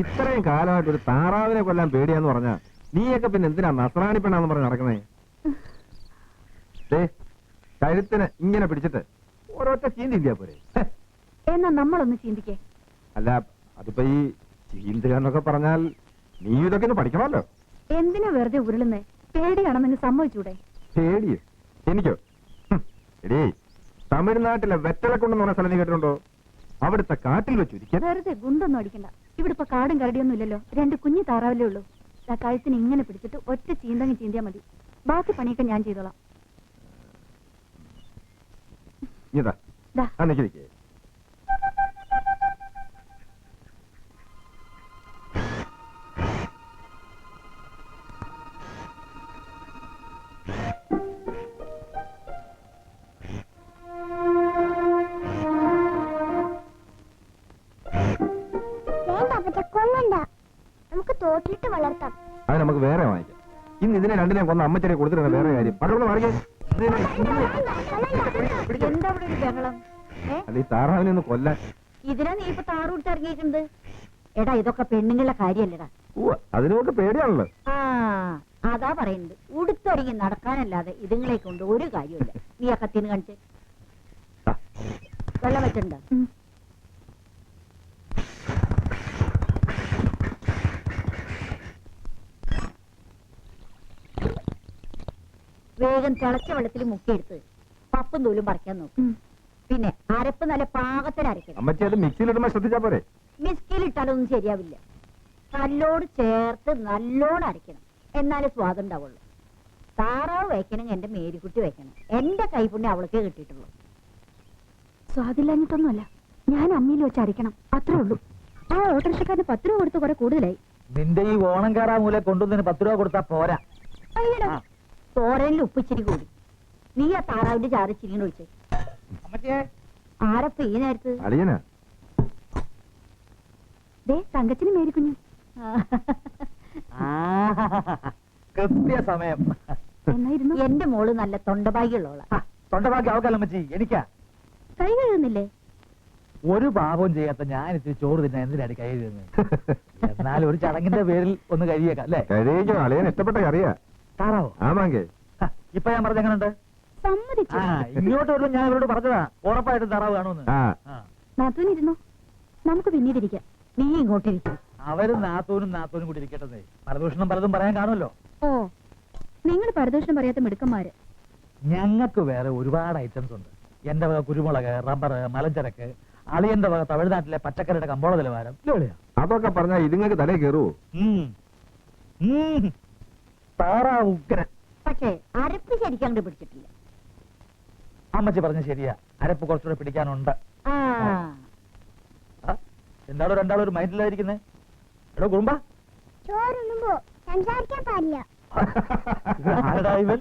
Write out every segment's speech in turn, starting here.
ഇത്രയും കാലമായിട്ട് ഒരു താറാവിനെ കൊല്ലാൻ പേടിയാന്ന് പറഞ്ഞ നീയൊക്കെ പിന്നെ എന്തിനാ നസ്രാണി പെണ്ണാന്ന് പറഞ്ഞ് നടക്കണേ കഴുത്തിന് ഇങ്ങനെ പിടിച്ചിട്ട് ഓരോരുത്തർ ചീന്തില്ല പോരെ? എന്നാ നമ്മളൊന്ന് ചിന്തിക്കേ. അല്ല അതിപ്പോ ഈ ചീന്തുക എന്നൊക്കെ പറഞ്ഞാൽ നീ ഇതൊക്കെ ഒന്ന് പഠിക്കണമല്ലോ. എന്തിനാ വെറുതെ ഉരുളുന്നേ? പേടിയാണെന്ന് സമ്മതിച്ചൂടെ? പേടിയോ? എനിക്കോ? എടീ തമിഴ്നാട്ടിലെ വെറ്റലക്കുണ്ടെന്ന് പറഞ്ഞ സ്ഥലം നീ കേട്ടിട്ടുണ്ടോ? അവിടുത്തെ കാട്ടിൽ വെച്ച് വെറുതെ ഗുണ്ടൊന്നും അടിക്കണ്ട. ഇവിടെ ഇപ്പൊ കാടും കരടിയൊന്നും ഇല്ലല്ലോ. രണ്ട് കുഞ്ഞു താറാവല്ലേ ഉള്ളൂ. ആ കഴുത്തിന് ഇങ്ങനെ പിടിച്ചിട്ട് ഒറ്റ ചീന്തങ്ങി ചീന്തിയാ മതി. ബാക്കി പണിയൊക്കെ ഞാൻ ചെയ്തോളാം. അത് നമുക്ക് വേറെ വാങ്ങിക്കാം. ഇന്ന് ഇതിനെ രണ്ടിനെയും കൊന്ന അമ്മച്ചനെ കൊടുത്തിരുന്ന വേറെ കാര്യം. ഇതിനെ- ഇതിനെ- എന്താ ഇവിടെ ഒരു ബഹളം? ഏ? അല്ല ഈ താറാവിനെ ഒന്ന് കൊല്ലാൻ. ഇതിനാ നീ ഇപ്പൊ താറൂട്ട് ഇറങ്ങിയിട്ടുണ്ട്? എടാ ഇതൊക്കെ പെണ്ണുങ്ങളുടെ കാര്യല്ലടാ. ഉവ്വ, അതിനൊക്കെ പേടിയാണല്ലോ. ആ അതാ പറയുന്നത്. ഉടുത്തൊരുങ്ങി നടക്കാനല്ലാതെ ഇതുങ്ങളെ കൊണ്ട് ഒരു കാര്യമില്ല നീ ആ കത്തിന് കാണിച്ച്. വെള്ളം വെച്ചിട്ടുണ്ടോ? വേഗം തിളച്ച വെള്ളത്തിൽ മുക്കിയെടുത്ത് പപ്പും തൂലും പറിക്കാൻ നോക്കും. പിന്നെ അരപ്പ് നല്ല പാകത്തിന് അരയ്ക്കണം അമ്മച്ചി അത് മിക്സിയിലിടുമ്പോ ശ്രദ്ധിച്ചാ പോരെ? മിസ്കിലിട്ടാലൊന്നും ശരിയാവില്ല. കല്ലോട് ചേർത്ത് നല്ലോണം അരയ്ക്കണം എന്നാലേ സ്വാദം ഉണ്ടാവുള്ളൂ. താറാവ് വയ്ക്കണമെങ്കിൽ എന്റെ മേരിക്കുട്ടി വയ്ക്കണം. എന്റെ കൈപുണ്യം അവൾക്കേ കിട്ടിയിട്ടുള്ളൂ. സ്വാദില്ലാഞ്ഞിട്ടൊന്നുമല്ല. ഞാൻ അമ്മിയിൽ വെച്ച് അരയ്ക്കണം. അത്രേ ഉള്ളൂ. ആ ഓട്ടോറിക്ഷക്കാരന് പത്ത് രൂപ കൊടുത്ത് കുറെ കൂടുതലായി. നിന്റെ ഈ ഓണം കയറാ മൂല കൊണ്ടുവന്നതിന് പത്ത് രൂപ കൊടുത്താ പോരാ. അയ്യടാ. തോരനിൽ ഉപ്പിച്ചിരി കൂടി. നീ ആ താറാവിന്റെ ചാറ് ചിരിങ്ങനെ ഒഴിച്ചേ. ആരപ്പ ഈ നേരത്ത്? അളിയനാ? ദേ തങ്കച്ചിന് മേരിക്കുഞ്ഞു കൃത്യസമയം. എന്നായിരുന്നു? എന്റെ മോൾ നല്ല തൊണ്ടഭാഗ്യമുള്ളവളാ. ആ, തൊണ്ടഭാഗ്യം അവക്കല്ല അമ്മച്ചി? എനിക്കാ. കൈ കഴുകുന്നില്ലേ? ഒരു പാപവും ചെയ്യാത്ത ഞാൻ ഇത്തിരി ചോറ് തിന്നാൻ എന്തിനാടി കൈ കഴുകുന്നത് എന്നാലും ഒരു ചടങ്ങിന്റെ പേരിൽ ഒന്ന് കഴിയേക്കാം അല്ലേ? കഴിയേക്കാം അളിയൻ ഇഷ്ടപ്പെട്ട കറിയാ. താറാവോ. ആമാങ്കേ. ആ, ഇപ്പൊ ഞാൻ പറഞ്ഞ എങ്ങനെയുണ്ട് സമ്മതിച്ചു. ആ ഇങ്ങോട്ട് ഞാൻ ഇവരോട് പറഞ്ഞതാ. ഉറപ്പായിട്ടും താറാവ് കാണുമെന്ന്. ആ. ആ. നാത്തൂനിരുന്നു? നമുക്ക് നീ ഇങ്ങോട്ടിരിക്കും അവരും നാത്തൂനും നാത്തൂനും കൂടി ഇരിക്കട്ടെ പരദൂഷണം പലതും പറയാൻ കാണുമല്ലോ. ഓ നിങ്ങൾ പരദോഷം പറയാത്ത മിടുക്കന്മാര്. ഞങ്ങൾക്ക് വേറെ ഒരുപാട് ഐറ്റംസ് ഉണ്ട്. എന്റെ വക കുരുമുളക് റബ്ബർ മലഞ്ചരക്ക് അളിയന്റെ വക തമിഴ്നാട്ടിലെ പച്ചക്കറിയുടെ കമ്പോള നിലവാരം അതൊക്കെ പറഞ്ഞാൽ ഇതുങ്ങൾക്ക് തലേ കയറുവോ. താറാവ് ഉഗ്രൻ. പക്ഷേ അരപ്പ് ശരിക്കും അങ്ങോട്ട് പിടിച്ചിട്ടില്ല. അമ്മച്ചി പറഞ്ഞ ശരിയാ. അരപ്പ് കുറച്ചുകൂടെ പിടിക്കാനുണ്ട്. ആ. ആ, എന്താണോ രണ്ടാളും ഒരു മൈൻഡിലായിരിക്കുന്നേ? എടോ കുറുമ്പ. ചോറുണ്ണുമ്പോ സംസാരിക്കാൻ പാടില്ല. ആരടാ ഇവൻ?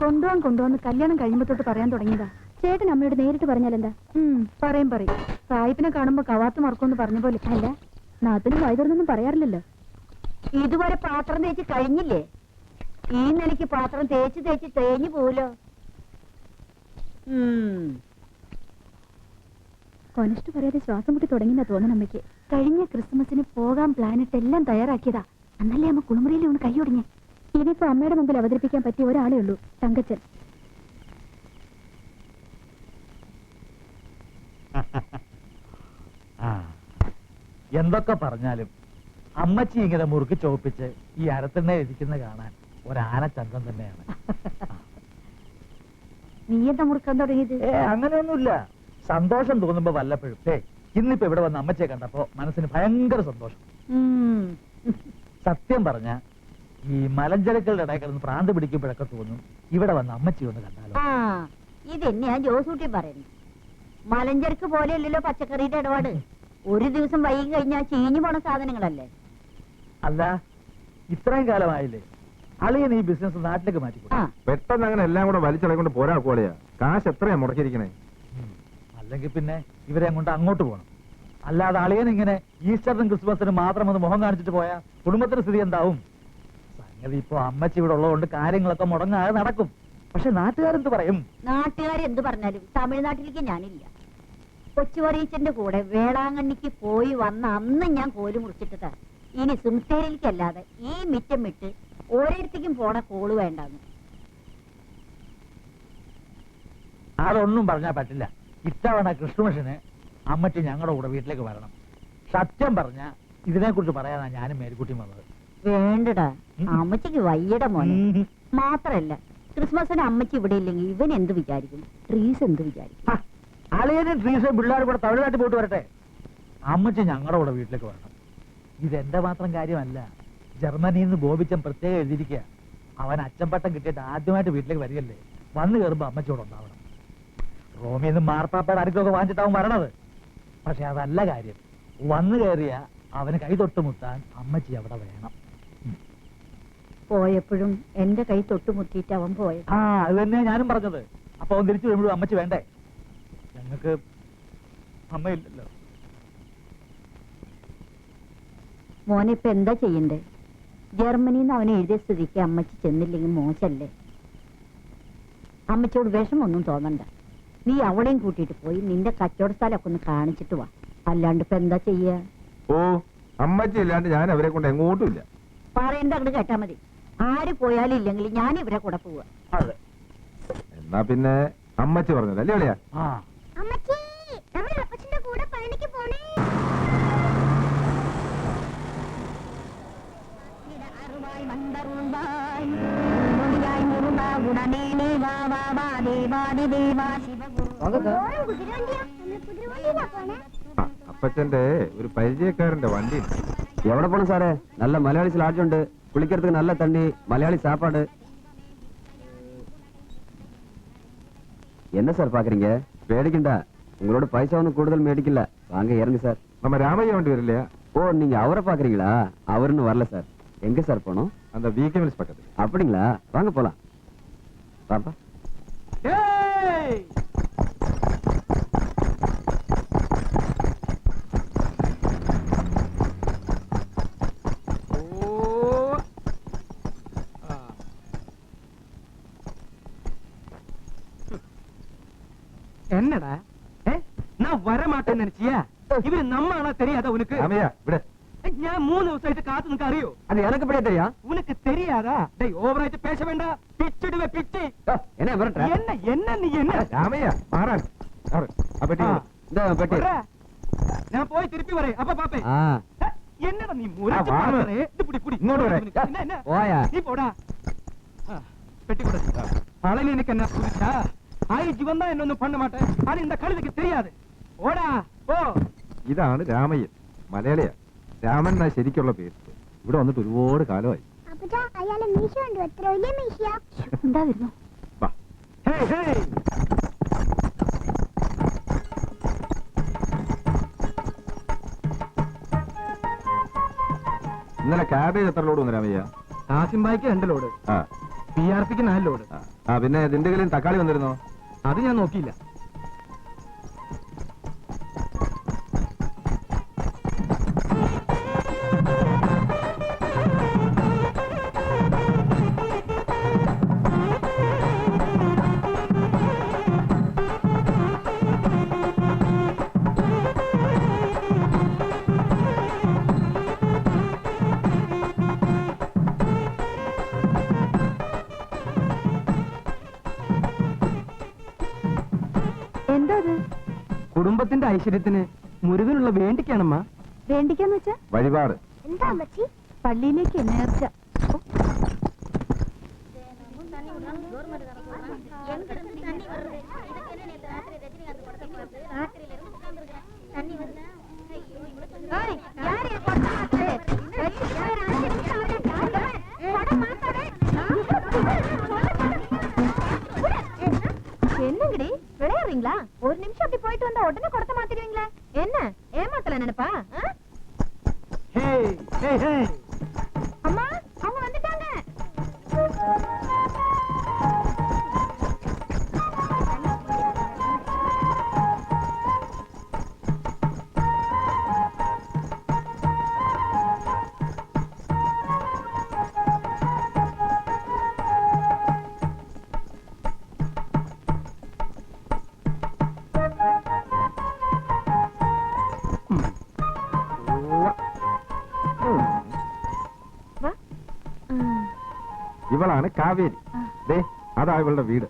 കൊണ്ടുപോകാൻ കൊണ്ടുവന്ന് കല്യാണം കഴിയുമ്പോ തൊട്ട് പറയാൻ തുടങ്ങിയതാ. ചേട്ടൻ അമ്മയോട് നേരിട്ട് പറഞ്ഞാലെന്താ ഉം പറയും പറയും. സായിപ്പിനെ കാണുമ്പോ കവാത്ത് മറക്കുമെന്ന് പറഞ്ഞ പോലെ. അല്ല നാത്തിന് വൈദ്യുറന്നൊന്നും പറയാറില്ലല്ലോ. ഇതുവരെ പാത്രം തേച്ച് കഴിഞ്ഞില്ലേ? ഈ നിലയ്ക്ക് പാത്രം തേച്ച് തേച്ച് തേഞ്ഞു പോലോ കൊനിഷ്ട് പറയാതെ ശ്വാസം മുട്ടി തുടങ്ങിയെന്നാ തോന്നണ അമ്മയ്ക്ക്. കഴിഞ്ഞ ക്രിസ്മസിന് പോകാൻ പ്ലാനിട്ട് എല്ലാം തയ്യാറാക്കിയതാ. അന്നല്ലേ അമ്മ കുളിമുറിയിൽ ഒന്ന് കൈയൊടിഞ്ഞേ ഇനിയിപ്പോ അമ്മയുടെ മുമ്പിൽ അവതരിപ്പിക്കാൻ പറ്റിയ ഒരാളേ ഉള്ളൂ തങ്കച്ചൻ. ആ. എന്തൊക്കെ പറഞ്ഞാലും അമ്മച്ചി ഇങ്ങനെ മുറുക്കി ചോപ്പിച്ച് ഈ അരത്തിണ്ണ ഇരിക്കുന്ന കാണാൻ ഒരാനച്ചന്തം തന്നെയാണ്. നീ എന്താ മുറുക്കാൻ തുടങ്ങിയത്? ഏ അങ്ങനെയൊന്നുമില്ല. സന്തോഷം തോന്നുമ്പോ വല്ലപ്പോഴും. ഏ ഇന്നിപ്പോ ഇവിടെ വന്ന് അമ്മച്ചെ കണ്ടപ്പോ മനസ്സിന് ഭയങ്കര സന്തോഷം. സത്യം പറഞ്ഞ ഈ മലഞ്ചരക്കളുടെ ഇടയിൽ കിടന്ന് പ്രാന്ത് പിടിക്കുമ്പോഴൊക്കെ തോന്നും ഇവിടെ വന്ന് അമ്മച്ചി ഒന്ന് കണ്ടാലോ. ഇതെന്നെയാ ജോസൂട്ടി പറയുന്നത് മലഞ്ചരക്ക് പോലെയല്ലല്ലോ പച്ചക്കറിയുടെ ഇടപാട്. ഒരു ദിവസം വൈകി കഴിഞ്ഞാൽ ചീഞ്ഞു പോണ സാധനങ്ങളല്ലേ? അല്ല ഇത്രയും കാലമായില്ലേ? അളിയൻ ഈ ബിസിനസ് നാട്ടിലേക്ക് മാറ്റി പെട്ടെന്ന് അങ്ങനെ എല്ലാം കൂടെ വലിച്ചിളക്കൊണ്ട് പോരാ കോളിയാ. കാശ് എത്രയാ മുടക്കിയിരിക്കണേ? അല്ലെങ്കിൽ പിന്നെ ഇവരെ കൊണ്ട് അങ്ങോട്ട് പോകണം. അല്ലാതെ അളിയൻ ഇങ്ങനെ ഈസ്റ്ററിനും ക്രിസ്മസിനും മാത്രം ഒന്ന് മുഖം കാണിച്ചിട്ട് പോയാ കുടുംബത്തിന്റെ സ്ഥിതി എന്താവും? സംഗതി ഇപ്പൊ അമ്മച്ചി ഇവിടെ ഉള്ളതുകൊണ്ട് കാര്യങ്ങളൊക്കെ മുടങ്ങാതെ നടക്കും. പക്ഷെ നാട്ടുകാരെന്ത് പറയും? നാട്ടുകാരെന്ത് പറഞ്ഞാലും തമിഴ്നാട്ടിലേക്ക് ഞാനില്ല. കൊച്ചുവറീച്ചന്റെ കൂടെ വേളാങ്കണ്ണിക്ക് പോയി വന്ന അന്ന് ഞാൻ കോൽ മുറിച്ചിട്ടതാ ഇനി സിംത്തേരിക്കല്ലാതെ ഈ മിറ്റം വിട്ട് ഓരോരുത്തേക്കും പോണ കോൾ വേണ്ടെന്ന്. അതൊന്നും പറഞ്ഞാൽ പറ്റില്ല. ഇത്തവണ ക്രിസ്തുമസിന് അമ്മച്ചി ഞങ്ങളുടെ കൂടെ വീട്ടിലേക്ക് വരണം. സത്യം പറഞ്ഞ ഇതിനെക്കുറിച്ച് പറയാനാ ഞാനും മേൽക്കുട്ടി വന്നത്. വേണ്ടടാ. അമ്മച്ചിക്ക് വയ്യട മോനെ. മാത്രല്ല ക്രിസ്മസിന് അമ്മച്ചി ഇവിടെ ഇല്ലെങ്കിൽ ഇവൻ എന്ത് വിചാരിക്കും? ട്രീസ് എന്ത് വിചാരിക്കും? അളിയനും ട്രീസും പിള്ളേരും കൂടെ തമിഴ്നാട്ടിൽ പോയിട്ട് വരട്ടെ. അമ്മച്ചി ഞങ്ങളുടെ കൂടെ വീട്ടിലേക്ക് വരണം. ഇതെന്റെ മാത്രം കാര്യമല്ല. ജർമ്മനിയിൽ നിന്ന് ബോബിച്ചൻ പ്രത്യേകം എഴുതിയിരിക്കുക. അവൻ അച്ചമ്പട്ടം കിട്ടിയിട്ട് ആദ്യമായിട്ട് വീട്ടിലേക്ക് വരികയല്ലേ? വന്നു കയറുമ്പോ അമ്മച്ചോട് ഉണ്ടാവണം. റോമിൽ നിന്ന് മാർപ്പാപ്പയുടെ അടുക്കൊക്കെ വാങ്ങിച്ചിട്ടാവും വരണത്. പക്ഷെ അതല്ല കാര്യം. വന്നു കയറിയ അവന് കൈ തൊട്ടുമുട്ടാൻ അമ്മച്ചി അവിടെ വേണം. പോയപ്പോഴും എന്റെ കൈ തൊട്ടുമുട്ടിയിട്ട് അവൻ പോയത്. ആ അത് തന്നെയാ ഞാനും പറഞ്ഞത്. അപ്പൊ അവൻ തിരിച്ചു വരുമ്പോഴും അമ്മച്ചി വേണ്ടേ? ഞങ്ങൾക്ക് അമ്മയില്ലല്ലോ. മോനെ ഇപ്പൊ എന്താ ചെയ്യണ്ടേ? ജർമ്മനിയിൽ അവൻ അവനെ എഴുതിയ സ്ഥിതിക്ക് അമ്മച്ചി ചെന്നില്ലെങ്കിൽ മോശല്ലേ? അമ്മച്ചിയോട് വിഷമൊന്നും തോന്നണ്ട. നീ അവളെയും കൂട്ടിയിട്ട് പോയി നിന്റെ കച്ചവട സ്ഥലമൊക്കെ ഒന്ന് കാണിച്ചിട്ട് വാ. അല്ലാണ്ട് ഇപ്പൊ എന്താ ചെയ്യ? ഓ അമ്മച്ചി ഇല്ലാണ്ട് ഞാൻ അവരെ കൊണ്ട് എങ്ങോട്ടും ഇല്ല. പറയണ്ട അങ്ങോട്ട് കേട്ടാ മതി. ആര് പോയാലും ഇല്ലെങ്കിൽ ഞാൻ ഇവരെ കൂടെ പോവാ. എന്നാ പിന്നെ അമ്മച്ചി പറഞ്ഞത് അല്ലേ അപ്പച്ചന്റെ ഒരു പരിചയക്കാരന്റെ വണ്ടി எவ்வளவு போகணும் சாரு நல்ல மலையாளி லாட்ஜ் உண்டு குளிக்கிறதுக்கு நல்ல தண்ணி மலையாளி சாப்பாடு என்ன சார் பாக்குறீங்க வேடிக்கண்டா உங்களோட பைசா ஒன்றும் கூடுதல் மேடிக்கல வாங்க இறங்கு சார் நம்ம ராமையா வண்டி வரலையா ஓ நீங்க அவரை பாக்குறீங்களா அவருன்னு வரல சார் எங்க சார் போனோம் அந்த விகே மில்ஸ் பக்கத்துல அப்படிங்களா வாங்க போலாம் பாப்பா என்னடா? நான் வர மாட்டேன்னு நினைச்சியா? இவரு நம்ம ஆனா தெரியாத உனக்கு? ராமையா விட. நான் மூணு வருஷம் காத்து நிக்க அறியோ அது எனக்கு எப்படியா தெரியும் உனக்கு தெரியாதா டேய் ஓவராயிட்டு பேச வேண்டாம் பிச்சுடுவே பிச்சு ஓ, என்ன மிரட்டுற? என்ன என்ன நீ என்ன രാമയ്യ മാറാൻ മാറ്. ആ പെട്ടി ആ. കൊടു. இந்த பெட்டி வர்ற? நான் போய் திருப்பி வரேன் அப்ப பாப்பேன் ஆ என்னடா நீ முறைச்சு ஆ, வாங்க. பாக்குறே இது புடி புடி இங்கோட்டு வரேன். என்ன என்ன போயா நீ போடா ஆ, பெட்டி கொடு பழனி எனக்கு என்ன புரிச்சா ஆயி ஜீவன் தான் என்ன ஒண்ணும் பண்ண மாட்டேன் ஆனா இந்த கழுதுக்கு தெரியாது ஓடா போ ഇതാണ് രാമയ്യൻ മലയാളിയാ രാമൻ എന്നാ ശരിക്കുള്ള പേര്? ഇവിടെ വന്നിട്ട് ഒരുപാട് കാലമായി. ഇന്നലെ ക്യാബേജ് എത്ര ലോഡ് വന്നു രാമയ്യ? ആസിംബായിക്ക് രണ്ട് ലോഡ്. ആ. പി ആർ പിക്ക് നാല് ലോഡ്. ആ. പിന്നെ പിന്നെ കയ്യിൽ തക്കാളി വന്നിരുന്നോ? അത് ഞാൻ നോക്കിയില്ല. കുടുംബത്തിന്റെ ഐശ്വര്യത്തിന് മുരുകനുള്ള വേണ്ടിക്കാണമ്മ. വേണ്ടിക്കാന്ന് വെച്ചാ? വഴിപാട്. എന്താ പള്ളിയിലേക്ക് നേർച്ച? Mm-hmm. ഇവളാണ് കാവേരി. ദേ അതാ ഇവളുടെ വീട്.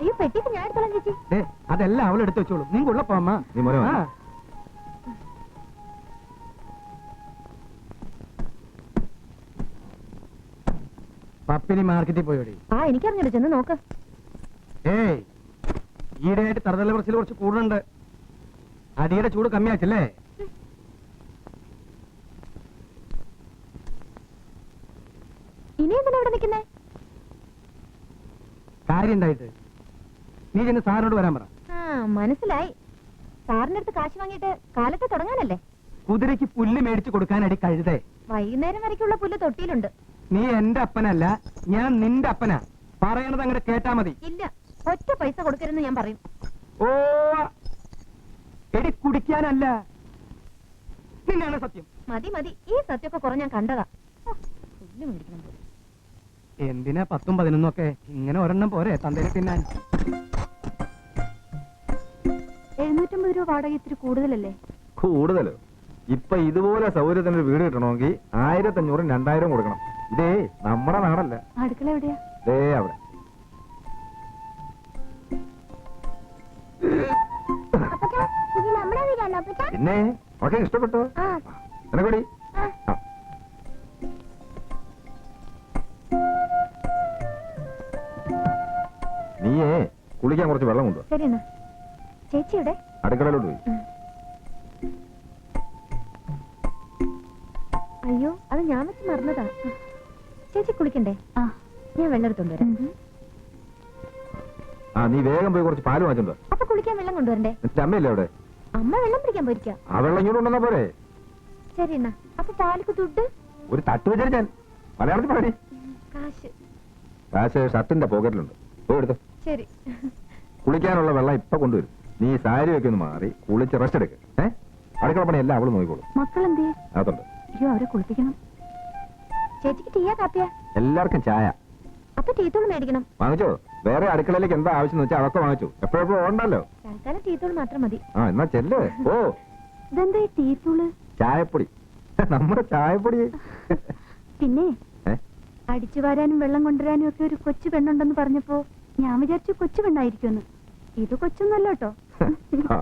അയ്യോ പെട്ടിക്ക് ഞാൻ എടുത്തോളാം ചേച്ചി. ദേ, അതെല്ലാം അവൾ എടുത്തു വെച്ചോളൂ. നിങ്ങൾ ഉള്ള അമ്മ. നീ മോനെ വാ. പപ്പിനി മാർക്കറ്റിൽ പോയോടി. ആ എനിക്കറിഞ്ഞില്ല ചെന്ന് നോക്ക്. ഏയ് ഈടെയായിട്ട് തറുതല പറച്ചിൽ കുറച്ച് കൂടുന്നുണ്ട്. അടിയുടെ ചൂട് കമ്മിയാച്ചല്ലേ ഇനി എന്തിനാ ഇവിടെ നിൽക്കുന്നേ കാര്യം ഉണ്ടായിട്ട് നീ ചെന്ന് സാറിനോട് വരാൻ പറ. ആ മനസ്സിലായി. സാറിന്റെ അടുത്ത് കാശ് വാങ്ങിയിട്ട് കാലത്ത് തുടങ്ങാനല്ലേ? കുതിരയ്ക്ക് പുല്ല് മേടിച്ചു കൊടുക്കാനടി കഴുതേ. വൈകുന്നേരം വരയ്ക്കുള്ള പുല്ല് തൊട്ടിയിലുണ്ട്. നീ എന്റെ അപ്പനല്ല ഞാൻ നിന്റെ അപ്പനാ. പറയണത് അങ്ങോട്ട് കേട്ടാ മതി. ഇല്ല ഒറ്റ പൈസ കൊടുക്കരുന്ന് ഞാൻ പറയും. ഓ എടി കുടിക്കാനല്ല. നിന്നാണ് സത്യം. മതി മതി. ഈ സത്യമൊക്കെ കുറെ ഞാൻ കണ്ടതാ. ഓ, പുല്ല് മേടിക്കണം പോലും. എന്തിനാ പത്തും പതിനൊന്നും ഒക്കെ ഇങ്ങനെ ഒരെണ്ണം പോരെ തന്തേനെ തിന്നാൻ? എഴുന്നൂറ്റമ്പത് രൂപ വാടക ഇത്തിരി കൂടുതലല്ലേ? കൂടുതലോ. ഇപ്പൊ ഇതുപോലെ സൗകര്യത്തിന് വീട് കിട്ടണമെങ്കിൽ ആയിരത്തി അഞ്ഞൂറും രണ്ടായിരം കൊടുക്കണം. ഇതേ നമ്മുടെ നാടല്ല. അടുക്കള എവിടെയാ? ദേ അവിടെ. പിന്നെ ഒക്കെ ഇഷ്ടപ്പെട്ടോ? എനക്കൂടി. നീയേ കുളിക്കാൻ കുറച്ച് വെള്ളം കൊണ്ടുവാ ചേച്ചിയുടെ? അടുക്കളയിലോട്ട് പോയി. അയ്യോ അത് ഞാൻ വെച്ച് മറന്നതാ. ചേച്ചി കുളിക്കണ്ടേ? ആ. ഞാൻ വെള്ളം എടുത്തോണ്ട് ആ നീ വേഗം പോയി കുറച്ച് പാൽ വാങ്ങിച്ചോ. അപ്പൊ കുളിക്കാൻ വെള്ളം കൊണ്ടുവരണ്ടേ? എന്നിട്ട് അമ്മയില്ലേ അവിടെ? അമ്മ വെള്ളം പിടിക്കാൻ പോയിരിക്കാം. ആ വെള്ളം ഇങ്ങോട്ട് കൊണ്ടുവന്നാ പോരെ. ശരി എന്നാ. അപ്പൊ പാലക്ക് തുട്ട്? ഒരു തട്ട് വെച്ചാൽ ഞാൻ. മലയാളത്തിൽ പാടി കാശ്. കാശ് ഷർട്ടിന്റെ പോക്കറ്റിലുണ്ട്. പോയി എടുത്തോ. ശരി. കുളിക്കാനുള്ള വെള്ളം ഇപ്പൊ കൊണ്ടുവരും. നീ സാരി ഒക്കെ ഒന്ന് മാറി കുളിച്ച് റെസ്റ്റ് എടുക്ക്. ഏ? അടുക്കള പണി എല്ലാം അവൾ നോക്കിക്കോളും. മക്കളെന്തേ അതുണ്ട് അയ്യോ അവരെ കുളിപ്പിക്കണം. ചേച്ചിക്ക് ടീയാ കാപ്പിയാ? എല്ലാവർക്കും ചായ. അപ്പൊ ടീത്തോൾ മേടിക്കണം. വാങ്ങിച്ചോ? വേറെ അടുക്കളയിലേക്ക് എന്താ ആവശ്യം വെച്ചാൽ അതൊക്കെ വാങ്ങിച്ചു. എപ്പോഴെപ്പോഴും ഉണ്ടല്ലോ. തൽക്കാലം ടീത്തോൾ മാത്രം മതി. ആ എന്നാ ചെല്ല്. ഓ ഇതെന്താ ഈ ടീത്തോൾ? ചായപ്പൊടി. നമ്മുടെ ചായപ്പൊടി. പിന്നെ ഏ? അടിച്ചു വാരാനും വെള്ളം കൊണ്ടുവരാനും ഒക്കെ ഒരു കൊച്ചു പെണ്ണുണ്ടെന്ന് പറഞ്ഞപ്പോ ഞാൻ വിചാരിച്ചു കൊച്ചു പെണ്ണായിരിക്കും ഇത് കൊച്ചൊന്നല്ല കേട്ടോ. ആ,